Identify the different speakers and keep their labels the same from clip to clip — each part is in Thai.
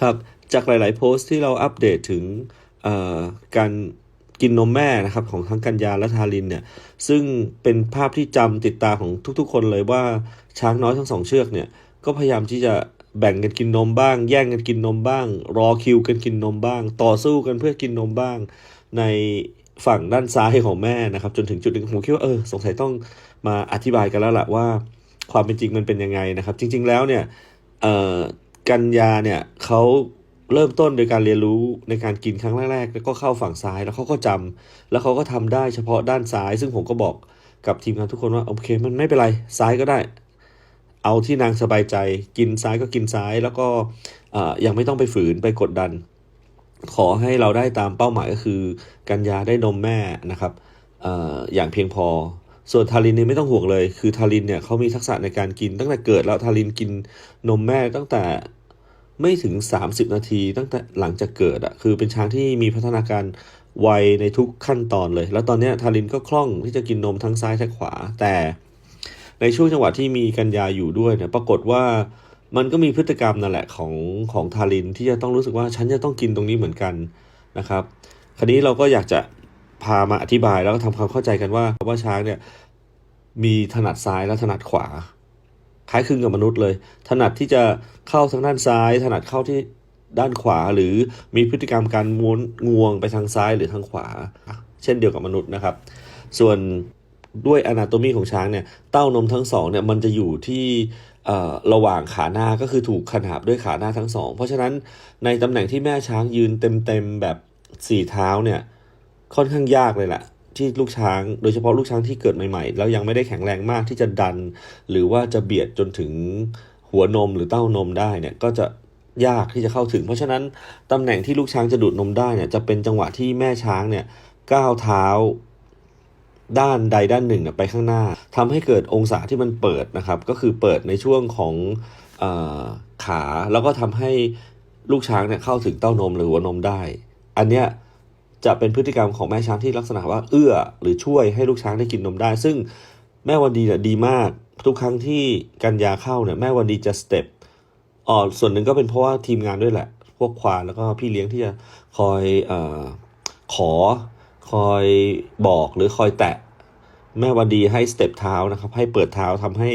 Speaker 1: ครับจากหลาย ๆ โพสต์ที่เราอัปเดตถึงการกินนมแม่นะครับของทั้งกัญญาและทารินเนี่ยซึ่งเป็นภาพที่จำติดตาของทุกๆ คนเลยว่าช้างน้อยทั้งสองเชือกเนี่ยก็พยายามที่จะแบ่งกันกินนมบ้าง แย่งกันกินนมบ้าง รอคิวกันกินนมบ้าง ต่อสู้กันเพื่อกินนมบ้าง ในฝั่งด้านซ้ายของแม่นะครับ จนถึงจุดหนึ่งผมคิดว่าเออสงสัยต้องมาอธิบายกันแล้วละว่า ความเป็นจริงมันเป็นยังไงนะครับ จริง ๆ แล้วเนี่ยเอ่อ กัญญาเนี่ยเขาเริ่มต้นโดยการเรียนรู้ในการกินครั้งแรกๆแล้วก็เข้าฝั่งซ้ายแล้วเขาก็จำแล้วเขาก็ทำได้เฉพาะด้านซ้าย ซึ่งผมก็บอกกับทีมงานทุกคนว่าโอเคมันไม่เป็นไรซ้ายก็ได้ เอาที่นางสบายใจ กินซ้ายก็กินซ้ายแล้วก็ยังไม่ต้องไปฝืนไปกดดัน ขอให้เราได้ตามเป้าหมายก็คือกัญญาได้นมแม่นะครับอออย่างเพียงพอ ส่วนทารินเนี่ยไม่ต้องห่วงเลย คือทารินเนี่ยเขามีทักษะในการกินตั้งแต่เกิดแล้วทารินกินนมแม่ตั้งแต่ ไม่ถึง 30 นาทีตั้งแต่หลังจากเกิดอะคือเป็นช้างที่มีพัฒนาการไวในทุกขั้นตอนเลย แล้วตอนนี้ทารินก็คล่องที่จะกินนมทั้งซ้ายทั้งขวา แต่ในช่วงจังหวะที่มีกัญญาอยู่ด้วยเนี่ยปรากฏว่ามันก็มีพฤติกรรมนั่นแหละของของทารินที่จะต้องรู้สึกว่าฉันจะต้องกินตรงนี้เหมือนกันนะครับ คราวนี้เราก็อยากจะพามาอธิบายแล้วก็ทำความเข้าใจกันว่าว่าช้างเนี่ยมีถนัดซ้ายและถนัดขวา คล้ายคลึงกับมนุษย์เลย ถนัดที่จะเข้าทางด้านซ้าย ถนัดเข้าที่ด้านขวา หรือมีพฤติกรรมการม้วนงวงไปทางซ้ายหรือทางขวา เช่นเดียวกับมนุษย์นะครับ ส่วนด้วยอนาโตมีของช้างเนี่ยเต้านมทั้งสองเนี่ยมันจะอยู่ที่ระหว่างขาหน้าก็คือถูกขนาบด้วยขาหน้าทั้งสอง เพราะฉะนั้นในตำแหน่งที่แม่ช้างยืนเต็มๆแบบสี่เท้าเนี่ยค่อนข้างยากเลยแหละ ที่ลูกช้าง โดยเฉพาะลูกช้างที่เกิดใหม่ๆ แล้วยังไม่ได้แข็งแรงมากที่จะดัน หรือว่าจะเบียดจนถึงหัวนมหรือเต้านมได้เนี่ยก็จะยากที่จะเข้าถึง เพราะฉะนั้นตำแหน่งที่ลูกช้างจะดูดนมได้เนี่ยจะเป็นจังหวะที่แม่ช้างเนี่ยก้าวเท้าด้านใดด้านหนึ่งเนี่ยไปข้างหน้าทำให้เกิดองศาที่มันเปิดนะครับ ก็คือเปิดในช่วงของอขาแล้วก็ทำให้ลูกช้างเนี่ยเข้าถึงเต้านมหรือหัวนมได้ อันเนี้ย จะเป็นพฤติกรรมของแม่ช้างที่ลักษณะว่าเอื้อหรือช่วยให้ลูกช้างได้กินนมได้ ซึ่งแม่วันดีเนี่ยดีมากทุกครั้งที่กันยาเข้าเนี่ยแม่วันดีจะสเต็ปอ๋อส่วนหนึ่งก็เป็นเพราะว่าทีมงานด้วยแหละ พวกควานแล้วก็พี่เลี้ยงที่จะคอยอขอคอยบอกหรือคอยแตะแม่วันดีให้สเต็ปเท้านะครับ ให้เปิดเท้าทำให้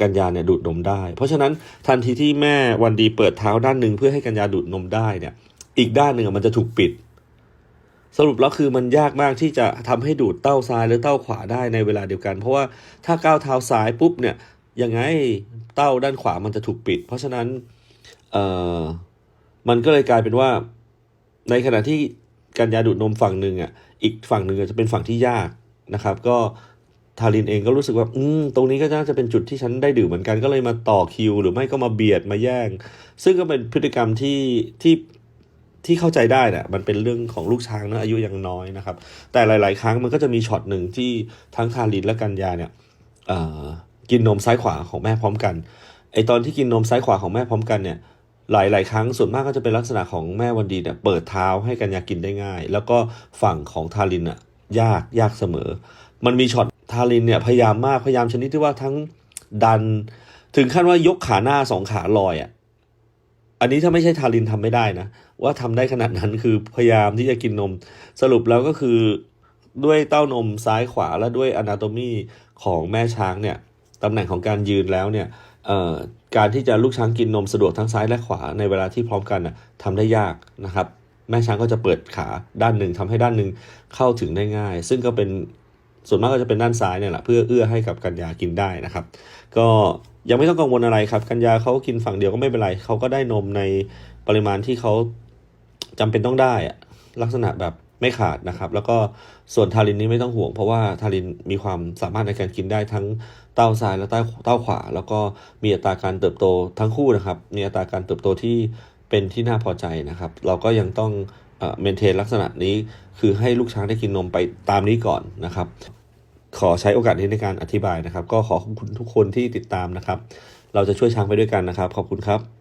Speaker 1: กัญญาเนี่ยดูดนมได้ เพราะฉะนั้นทันทีที่แม่วันดีเปิดเท้าด้านหนึ่งเพื่อให้กัญญาดูดนมได้เนี่ย อีกด้านหนึ่งมันจะถูกปิด สรุปแล้วคือมันยากมากที่จะทำให้ดูดเต้าซ้ายหรือเต้าขวาได้ในเวลาเดียวกัน เพราะว่าถ้าก้าวเท้าซ้ายปุ๊บเนี่ยยังไงเต้าด้านขวามันจะถูกปิด เพราะฉะนั้นเอ่อมันก็เลยกลายเป็นว่า ในขณะที่กัญญาดูดนมฝั่งหนึ่งอะอีกฝั่งหนึ่งจะเป็นฝั่งที่ยากนะครับ ก็ทารินเองก็รู้สึกว่า อืม ตรงนี้ก็น่าจะเป็นจุดที่ฉันได้ดื่มเหมือนกัน ก็เลยมาต่อคิว หรือไม่ก็มาเบียดมาแย่ง ซึ่งก็เป็นพฤติกรรมที่ที่ ที่เข้าใจได้แหละมันเป็นเรื่องของลูกช้างนะอายุยังน้อยนะครับ แต่หลาย ๆ ครั้งมันก็จะมีช็อตหนึ่งที่ทั้งทารินและกัญญาเนี่ยกินนมซ้ายขวาของแม่พร้อมกันไอตอนที่กินนมซ้ายขวาของแม่พร้อมกันเนี่ยหลายๆครั้งส่วนมากก็จะเป็นลักษณะของแม่วันดีเนี่ยเปิดเท้าให้กัญญากินได้ง่าย แล้วก็ฝั่งของทารินอะยากยากเสมอ มันมีช็อตทารินเนี่ยพยายามมากพยายามชนิดที่ว่าทั้งดัน ถึงขั้นว่ายกขาหน้าสองขาลอยอะ อันนี้ถ้าไม่ใช่ทารินทำไม่ได้นะ ว่าทำได้ขนาดนั้นคือพยายามที่จะกินนม สรุปแล้วก็คือด้วยเต้านมซ้ายขวาและด้วยอนาโตมีของแม่ช้างเนี่ยตำแหน่งของการยืนแล้วเนี่ยการที่จะลูกช้างกินนมสะดวกทั้งซ้ายและขวาในเวลาที่พร้อมกันน่ะทำได้ยากนะครับ แม่ช้างก็จะเปิดขาด้านหนึ่งทำให้ด้านหนึ่งเข้าถึงได้ง่าย ซึ่งก็เป็น ส่วนมากก็จะเป็นด้านซ้ายเนี่ยแหละเพื่อเอื้อให้กับกัญญากินได้นะครับ ก็ยังไม่ต้องกังวลอะไรครับ กัญญาเขากินฝั่งเดียวก็ไม่เป็นไรเขาก็ได้นมในปริมาณที่เขาจำเป็นต้องได้ลักษณะแบบไม่ขาดนะครับ แล้วก็ส่วนทารินนี่ไม่ต้องห่วง เพราะว่าทารินมีความสามารถในการกินได้ทั้งเต้าซ้ายและเต้าเต้าขวา แล้วก็มีอัตราการเติบโตทั้งคู่นะครับ มีอัตราการเติบโตที่เป็นที่น่าพอใจนะครับ เราก็ยังต้อง เมนเทนลักษณะนี้คือให้ลูกช้างได้กินนมไปตามนี้ก่อนนะครับ ขอใช้โอกาสนี้ในการอธิบายนะครับ ก็ขอขอบคุณทุกคนที่ติดตามนะครับ เราจะช่วยช้างไปด้วยกันนะครับ ขอบคุณครับ